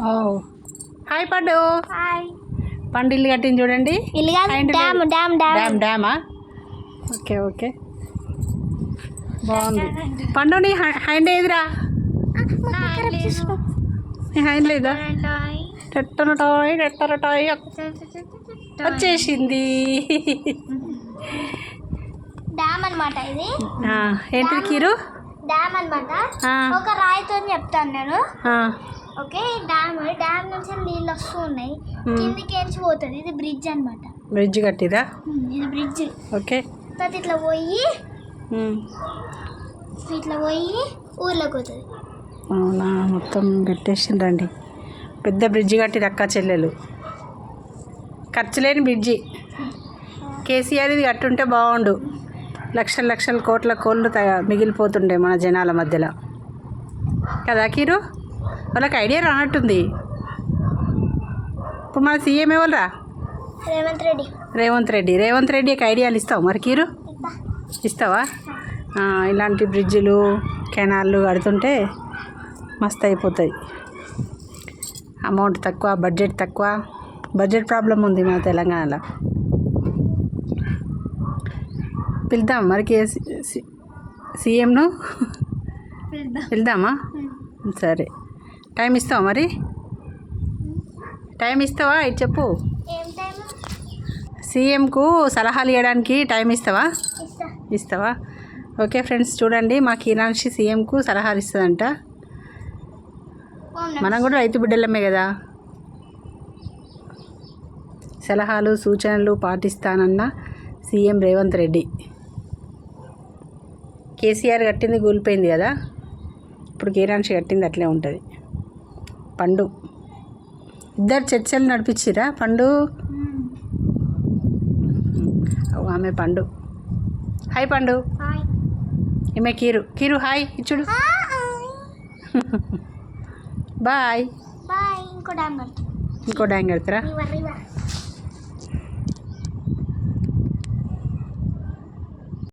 ఓ hi Pandu. Hi. పండు ఇల్లు కట్టింది చూడండి. డ్యామ్. Dam dam. డ్యామ్ డ్యామా? ఓకే బాగుంది. పండు నీ హ్యాండ్ ఏదిరా? నీ హ్యాండ్ లేదా? టెట్టన టాయ్. టెట్టర టాయ్ వచ్చేసింది. డ్యామ్ అన్నమాట ఇది. ఆ, ఏంటిది కీరు? డ్యామ్ అన్నమాట. ఆ, ఒక రాయితో చెప్తాను నేను. ఆ, ఓకే డ్యామ్ డ్యామ్ నుంచి నీళ్ళు వస్తూ ఉన్నాయి. కిందికి ఏడ్చి పోతుంది. ఇది బ్రిడ్జ్ అన్నమాట. బ్రిడ్జ్ కట్టిరా ఇది బ్రిడ్జ్ ఓకే. తర్వాత ఇట్లా పోయి. ఇట్లా పోయి ఊర్లోకి పోతుంది. అవునా? మొత్తం కట్టేసిండ్రండి పెద్ద బ్రిడ్జి కట్టిరు అక్క చెల్లెలు. ఖర్చు లేని బ్రిడ్జి కేసీఆర్ ఇది కట్టుంటే బాగుండు. లక్షల లక్షల కోట్ల కోళ్ళు మిగిలిపోతుండే మన జనాల మధ్యలో. కదా కీరు? వాళ్ళకి ఐడియా రానట్టుంది. ఇప్పుడు మన సీఎం ఎవరురా? రేవంత్ రెడ్డి. రేవంత్ రెడ్డి. రేవంత్ రెడ్డికి ఐడియాలు ఇస్తావు మరి కీరు? ఇస్తావా? ఇలాంటి బ్రిడ్జిలు కెనాళ్ళు కడుతుంటే మస్తు అయిపోతాయి. అమౌంట్ తక్కువ బడ్జెట్ తక్కువ. బడ్జెట్ ప్రాబ్లం ఉంది మన తెలంగాణలో. పిలుద్దాం మరి సీఎంను? వెళ్దామా సరే. టైం ఇస్తావా మరి? టైం ఇస్తావా? ఇది చెప్పు. సీఎంకు సలహాలు ఇవ్వడానికి టైం ఇస్తావా? ఇస్తా. ఇస్తావా? ఓకే ఫ్రెండ్స్ చూడండి మా కీనాక్షి సీఎంకు సలహాలు ఇస్తుందంట? మనం కూడా రైతు బిడ్డలమే కదా. సలహాలు సూచనలు పాటిస్తానన్న సీఎం రేవంత్ రెడ్డి. కేసీఆర్ కట్టింది కూలిపోయింది కదా? ఇప్పుడు కీనాక్షి కట్టింది అట్లే ఉంటుంది. పండు. ఇద్దరు చర్చలు నడిపించిరా పండు? ఆమె పండు. హాయ్ పండు. హాయ్. ఈమె కీరు. కీరు హాయ్. ఇచ్చుడు బాయ్. ఇంకో కడుతుంది ఇంకో డ్యాంగ్ కడతారా?